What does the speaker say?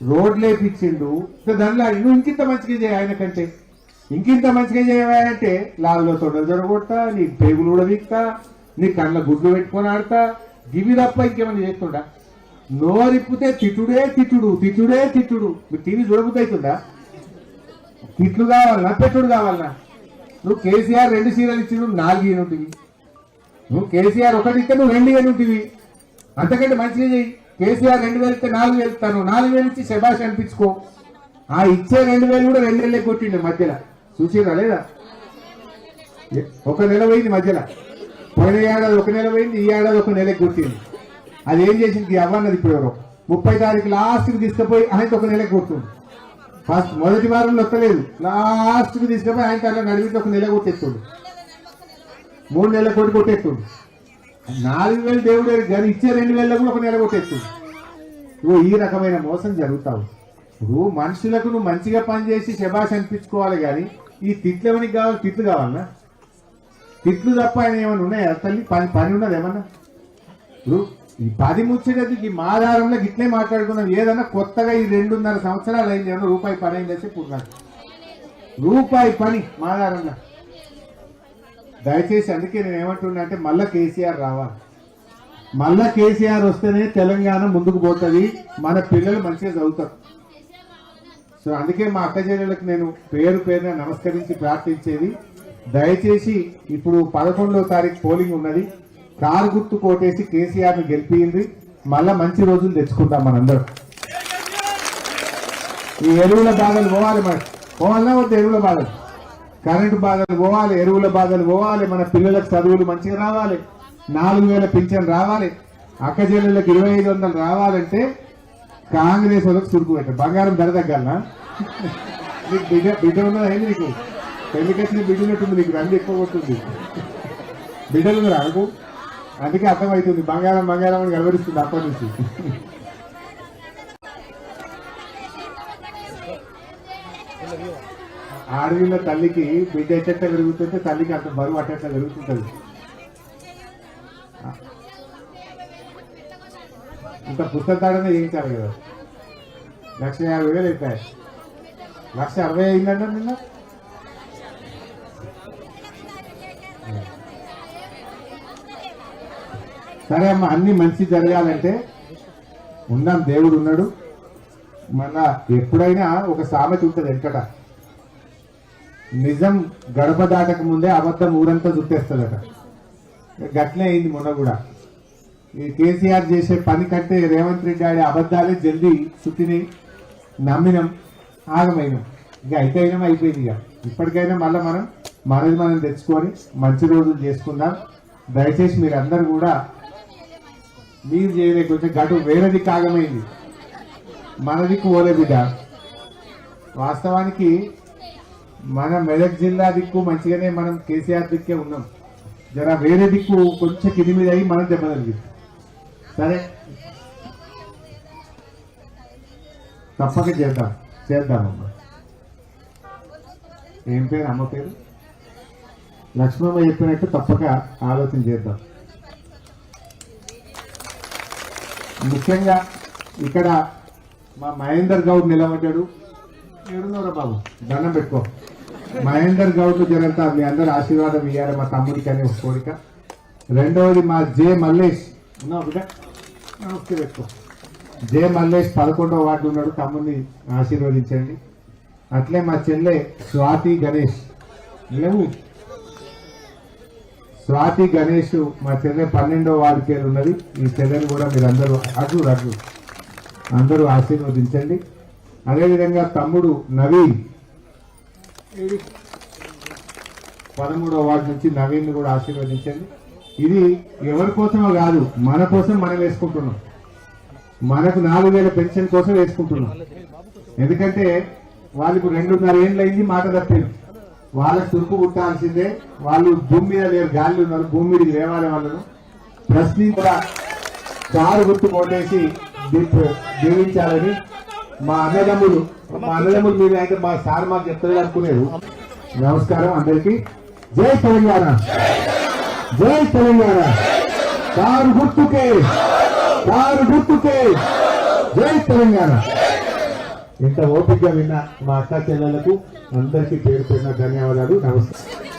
రోడ్లు వేపించిండు దానిలో నువ్వు ఇంకింత మంచిగా చేయ ఆయన కంటే ఇంకింత మంచిగా చేయవాయంటే లాల్లో తొడలు జరగొడతా నీ పేగులు కూడా నీ కళ్ళ గుడ్లు పెట్టుకొని ఆడతా గివి తప్ప ఇంకేమైనా చేస్తుండా? నోరిప్పితే తిట్టుడే తిట్టుడు తిట్టుడే తిట్టుడు. మీరు టీవీ చూడబుద్దవుతుందా తిట్లు కావాలన్నా పెట్టుడు కావాలన్నా నువ్వు కేసీఆర్ రెండు సీరియల్ ఇచ్చి నువ్వు నాలుగు ఈయనుంటివి నువ్వు కేసీఆర్ ఒకటి ఇస్తే నువ్వు రెండు ఈయనుంటివి అంతకంటే మంచిగా చెయ్యి కేసీఆర్ రెండు వేలు ఇస్తే నాలుగు వేలు ఇస్తాను. నాలుగు వేలు ఇచ్చి శబాష్ అనిపించుకో. ఆ ఇచ్చే రెండు వేలు కూడా రెండు వేలే కొట్టిండు మధ్యలో. చూసిరా లేదా? ఒక నెల పోయింది మధ్యలో. పోయిన ఏడాది ఒక నెల పోయింది ఈ ఏడాది ఒక నెలకి కొట్టింది అది ఏం చేసింది? అవ్వన్నది ఇప్పుడు ఎవరో. ముప్పై తారీఖు లాస్ట్కి తీసుకుపోయి ఆయనకి ఒక నెలకి కొట్టుంది ఫస్ట్ మొదటి వారంలో వస్తలేదు లాస్ట్కి తీసుకుపోయి ఆయన తన నడిమికి ఒక నెల కొట్టేస్తుంది మూడు నెలల కొట్టి కొట్టేస్తుంది నాలుగు వేలు దేవుడు కానీ ఇచ్చే రెండు వేల కూడా ఒక నెల కొట్టేస్తుంది నువ్వు ఈ రకమైన మోసం జరుగుతావు. ఇప్పుడు మనుషులకు నువ్వు మంచిగా పనిచేసి శబాష్ అనిపించుకోవాలి కానీ ఈ తిట్లు ఎవరికి కావాలి? తిట్లు కావాలన్నా? తిట్లు తప్ప ఆయన ఏమైనా ఉన్నాయా? తల్లి పని పని ఉన్నది ఏమన్నా? ఇప్పుడు ఈ పది ముచ్చేటది మా మాధారంలో ఇట్లే మాట్లాడుకున్నాం. ఏదన్నా కొత్తగా ఈ రెండున్నర సంవత్సరాలు అయింది ఏమన్నా? రూపాయి పని అయింది? చెప్పి ఉన్నాడు రూపాయి పని మాధారంలో దయచేసి అందుకే నేను ఏమంటున్నా అంటే మళ్ళా కేసీఆర్ రావాలి. మళ్ళా కేసీఆర్ వస్తేనే తెలంగాణ ముందుకు పోతుంది. మన పిల్లలు మంచిగా చదువుతారు. సో అందుకే మా అక్క నేను పేరు పేరున నమస్కరించి ప్రార్థించేది. దయచేసి ఇప్పుడు పదకొండవ తారీఖు పోలింగ్ ఉన్నది. కారు గుర్తు కోటేసి కేసీఆర్ని గెలిపింది మళ్ళా మంచి రోజులు తెచ్చుకుంటాం మనందరం. ఈ ఎరువుల బాధలు పోవాలి మరి. పోవాలన్నా వద్దు ఎరువుల బాధలు? కరెంటు బాధలు పోవాలి ఎరువుల బాధలు పోవాలి. మన పిల్లలకు చదువులు మంచిగా రావాలి. నాలుగు వేల పింఛన్ రావాలి. అక్క చెల్లెళ్ళకి ఇరవై ఐదు వందలు రావాలంటే కాంగ్రెస్ వాళ్ళకి చురుకు పెట్టారు బంగారం ధర తగ్గాలనా? నీకు బిడ్డ బిడ్డ ఉన్నది అయింది నీకు? పెళ్ళికి వచ్చిన బిడ్డ నీకు రండి ఎక్కువ కొట్టుంది బిడ్డలు అనుకు అందుకే అర్థమవుతుంది బంగారం బంగారం అని కలవరిస్తుంది అప్పటి నుంచి. ఆడవిలో తల్లికి బిడ్డ ఎట్ట పెరుగుతుంటే తల్లికి అంత బరువు అట్ట పెరుగుతుంటుంది. ఇంత పుస్తకాడనే చేయించాలి కదా? లక్ష యాభై వేలు అయిపోయాయి. లక్ష అరవై అయిందంట నిన్న? సరే అమ్మ అన్ని మంచి జరగాలంటే ఉన్నాం దేవుడు ఉన్నాడు. మన ఎప్పుడైనా ఒక సామెత ఉంటుంది వెంకట నిజం గడప దాటక ముందే అబద్ధం ఊరంతా చుట్టేస్తుందట గట్లే అయింది మొన్న కూడా. ఈ కేసీఆర్ చేసే పని కంటే రేవంత్ రెడ్డి ఆడే అబద్ధాలే జల్దీ చుట్టిని నమ్మినాం ఆగమైనాం. ఇక అయితే అయినా అయిపోయింది ఇక. ఇప్పటికైనా మళ్ళీ మనం మనది మనం తెచ్చుకొని మంచి రోజులు చేసుకుందాం. దయచేసి మీరందరూ కూడా మీరు చేయలే కొంచెం గటు వేరేది కాగమైంది. మనది పోలే బిడ్డ. వాస్తవానికి మన మెదక్ జిల్లా దిక్కు మంచిగానే మనం కేసీఆర్ దిక్కే ఉన్నాం. జర వేరే దిక్కు కొంచెం కింది మీద అయ్యి మనం దెబ్బ సరే. తప్పక చేద్దాం చేద్దామమ్మా ఏం పేరు అమ్మ పేరు? లక్ష్మమ్మ చెప్పినట్టు తప్పక ఆలోచన చేద్దాం. ముఖ్యంగా ఇక్కడ మా మహేందర్ గౌడ్ నిలబడ్డాడు. ఎవరున్నారా బాబు? దండం పెట్టుకో. మహేందర్ గౌడ్ జనంతా మీ అందరు ఆశీర్వాదం ఇవ్వాలి మా తమ్ముడికి అనే ఒక కోరిక రెండవది మా జే మల్లేష్. ఉన్నావు బిడ్డ? పెట్టుకో జే మల్లేష్ పదకొండవ వార్డు ఉన్నాడు తమ్ముడిని ఆశీర్వదించండి. అట్లే మా చెల్లె స్వాతి గణేష్. లేవు. స్వాతి గణేష్ మా చెల్లె పన్నెండో వార్డు పేరు ఉన్నది. ఈ చెల్లెని కూడా మీరు అందరూ అడ్డు అడ్డు. అందరూ ఆశీర్వదించండి. అదేవిధంగా తమ్ముడు నవీన్. పదమూడవ వార్డు నుంచి నవీన్ కూడా ఆశీర్వదించండి. ఇది ఎవరి కోసమో కాదు మన కోసం మనం వేసుకుంటున్నాం. మనకు నాలుగు వేల పెన్షన్ కోసం వేసుకుంటున్నాం. ఎందుకంటే వాళ్ళకు రెండున్నర ఏళ్ళు అయింది మాట తప్పారు. వాళ్ళ తురుపు పుట్టాల్సిందే వాళ్ళు భూమి మీద లేరు గాలి ఉన్నారు భూమి మీదకి లేవాలి వాళ్ళను. ప్రశ్ని కూడా కారు గుర్తు కొట్టేసి దీవించాలని మా అన్నదమ్ములు మా అన్నదమ్ములు మీరు అయితే మా సార్ మాకు చెప్తారు అనుకునేది నమస్కారం అందరికీ. జై తెలంగాణ. జై తెలంగాణ. కారు గుర్తుకే కారు గుర్తుకే. జై తెలంగాణ. ఇంత ఓపిక విన్న మా అక్క చెల్లెలకు అందరికీ పేరు పేరున ధన్యవాదాలు. నమస్కారం